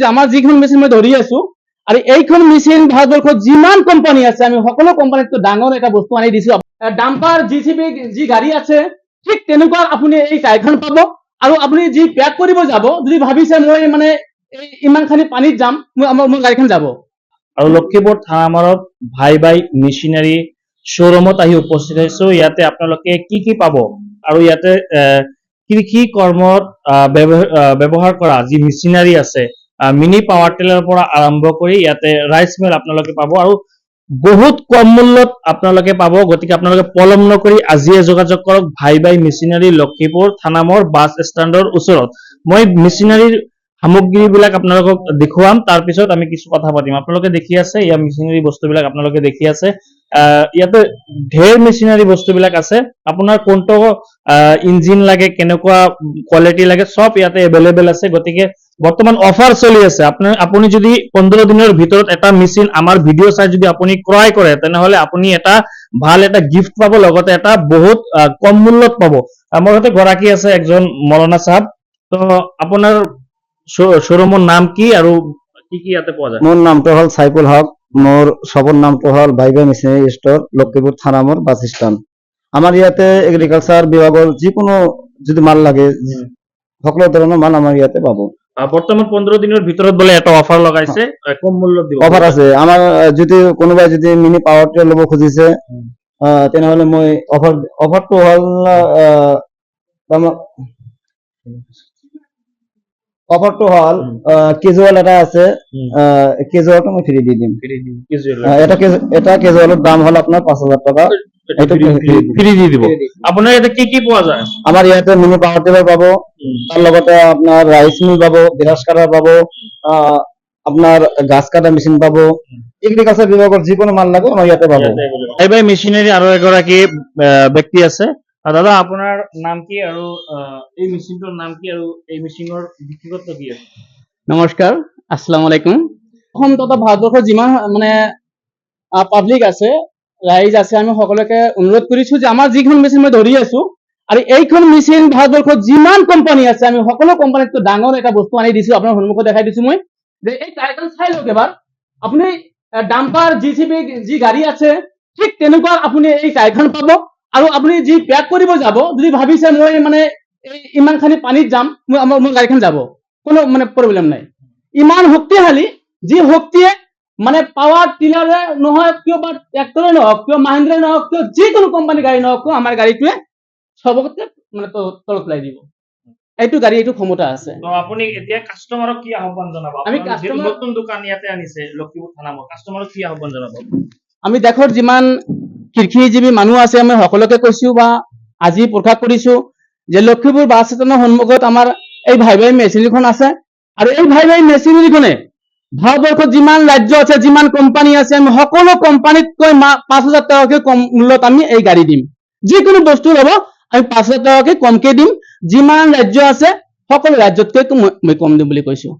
যে আমাৰ যিখন মেচিন মই ধৰি আছো, আৰু এইখন মেচিন ভাৰতবৰ্ষত যিমান কোম্পানী আছে, আমি সকলো কোম্পানীতকৈ ডাঙৰ এটা বস্তু আনি দিছো। ডাম্পাৰ জি চি বি যি গাড়ী আছে, ঠিক তেনেকুৱা আপুনি এই গাড়ীখন পাব, আৰু আপুনি যি পেক কৰিব যাব, যদি ভাবিছে মই মানে ইমানখিনি পানীত যাম মোৰ গাড়ীখন যাব। আৰু লক্ষীপুৰ থানামৰত ভাই ভাই মেচিনাৰী শ্ব'ৰুমত আহি উপস্থিত হৈছো। ইয়াতে আপোনালোকে কি কি পাব? আৰু ইয়াতে কৃষি কৰ্মত ব্যৱহাৰ কৰা? যি মেচিনাৰী আছে মিনি পাৱাৰ টিলাৰৰ পৰা আৰম্ভ কৰি ইয়াতে ৰাইচ মিল আপোনালোকে পাব আৰু বহুত কম মূল্যত আপোনালোকে পাব, গতিকে আপোনালোকে পলম নকৰি আজিয়ে যোগাযোগ কৰক ভাই ভাই মেচিনাৰী লক্ষীপুৰ থানামৰ বাছ ষ্টেণ্ডৰ ওচৰত। মই মেচিনাৰীৰ সামগ্ৰীবিলাক আপোনালোকক দেখুৱাম তাৰপিছত আমি কিছু কথা পাতিম। আপোনালোকে দেখি আছে, ইয়াৰ মেচিনাৰী বস্তুবিলাক আপোনালোকে দেখি আছে। ইয়াতে ঢেৰ মেচিনাৰী বস্তুবিলাক আছে। আপোনাৰ কোনটো ইঞ্জিন লাগে, কেনেকুৱা কোৱালিটি লাগে, চব ইয়াতে এভেইলেবল আছে। গতিকে বৰ্তমান অফাৰ চলি আছে। আপোনাৰ আপুনি যদি পোন্ধৰ দিনৰ ভিতৰত এটা মেচিন আমাৰ ভিডিঅ' চাই যদি আপুনি ক্ৰয় কৰে তেনেহলে আপুনি এটা ভালো এটা গিফ্ট পাব লগতে এটা বহুত কম মূল্যত পাব। আহ, মোৰ সৈতে গৰাকী আছে একজন মৌলানা চাহাব। তো আপোনাৰ শ্ব- শ্ব'ৰুমৰ নাম কি আৰু কি কি ইয়াতে পোৱা যায়? মোৰ নামটো হ'ল চাইফুল হক। মোৰ শ্বপৰ নামটো হ'ল বাইবা মেচিনাৰী ষ্ট'ৰ লক্ষীপুৰ থানামৰ বাছ ষ্টেণ্ড। আমাৰ ইয়াতে এগ্ৰিকালচাৰ বিভাগৰ যিকোনো যদি মাল লাগে সকলো ধৰণৰ মাল আমাৰ ইয়াতে পাব। আহ, বৰ্তমান পোন্ধৰ দিনৰ ভিতৰত বোলে এটা অফাৰ লগাইছে কম মূল্যত দিব। অফাৰ আছে। আহ, যদি যদি মিনি টিলাৰ ল'ব খুজিছে তেনেহলে মই অফাৰ অফাৰটো হ'ল তাৰমা- হ'ল উম। কেজুৱেল এটা আছে উম। কেজুৱেলটো মই ফ্ৰী দি দিম। ফ্ৰী দি- casual আহ, এটা এটা কেজুৱেলৰ দাম হ'ল পাঁচ হাজাৰ টকা। এটা এইটো free- free- free- free দি দিব। আপোনাৰ ইয়াতে কি কি পোৱা যায়? আমাৰ ইয়াতে মিনি পাৱাৰ টিলাৰ পাব তাৰ লগতে আপোনাৰ ৰাইচ মিল পাব বিৰাজ কাটাৰ পাব আহ, আপোনাৰ গাছ কাটা মেচিন পাব এগ্ৰিকালচাৰ বিভাগৰ যিকোনো মাল লাগে আমাৰ ইয়াতে পাব। ভাই ভাই মেচিনাৰী আৰু এগৰাকী ব্যক্তি আছে। দাদা আপোনাৰ নাম কি আৰু আহ, এই মেচিনটোৰ নাম কি আৰু এই মেচিনৰ বিশেষত্ব কি আছে? নমস্কাৰ আসসালামু আলাইকুম। অসম তথা ভাৰতবৰ্ষৰ যিমান মানে পাব্লিক আছে ৰাইজ আছে, আমি সকলোকে অনুৰোধ কৰিছো যে আমাৰ যিখন মেচিন মই ধৰি আছো, আৰু এইখন মেচিন ভাৰতবৰ্ষত যিমান কোম্পানী আছে, আমি সকলো কোম্পানীতকৈ ডাঙৰ এটা বস্তু আনি দিছো, আপোনাৰ সন্মুখত দেখাই দিছো মই। যে এই গাড়ীখন চাই লওক এবাৰ। আপুনি ডাম্পাৰ জি যি গাড়ী আছে, ঠিক তেনেকুৱা আপুনি এই গাড়ীখন পাব, আৰু আপুনি যি পেক কৰিব যাব, যদি ভাবিছে মই মানে ইমানখিনি পানীত যাম মোৰ গাড়ীখন যাব। কোনো মানে প্ৰব্লেম নাই। ইমান শক্তিশালী, যি শক্তিয়ে মানে পাৱাৰ টিলাৰে নহয় কিয় বা ট্ৰেক্টৰে নহওক কিয় মাহিন্দ্ৰাই নহওক কিয় যিকোনো কোম্পানী গাড়ী নহওক কিয় আমাৰ গাড়ীটোৱে চবকে মানে তল- তলত পেলাই দিব। এইটো গাড়ী এইটো ক্ষমতা আছে। তো আপুনি এতিয়া কাষ্টমাৰক কি আহ্বান জনাব? আমি আপোনাৰ নতুন দোকান ইয়াতে আনিছে লক্ষীপুৰ থানামত কাষ্টমাৰক কি আহ্বান জনাব? আমি দেশৰ যিমান কৃষিজীৱী মানুহ আছে আমি সকলোকে কৈছো বা আজি প্ৰকাশ কৰিছো যে লক্ষীপুৰ বাছ ষ্টেণ্ডৰ সন্মুখত আমাৰ এই ভাই ভাই মেচিনাৰীখন আছে। আৰু এই ভাই ভাই মেচিনাৰীখনে ভাৰতবৰ্ষত যিমান ৰাজ্য আছে, যিমান কোম্পানী আছে, আমি সকলো কোম্পানীতকৈ পাঁচ হাজাৰ টকাকৈ কম মূল্যত আমি এই গাড়ী দিম। যিকোনো বস্তু ল'ব আমি পাঁচ হাজাৰ টকাকৈ কমকে দিম। যিমান ৰাজ্য আছে, সকলো ৰাজ্যতকৈ মই কম দিম বুলি কৈছো।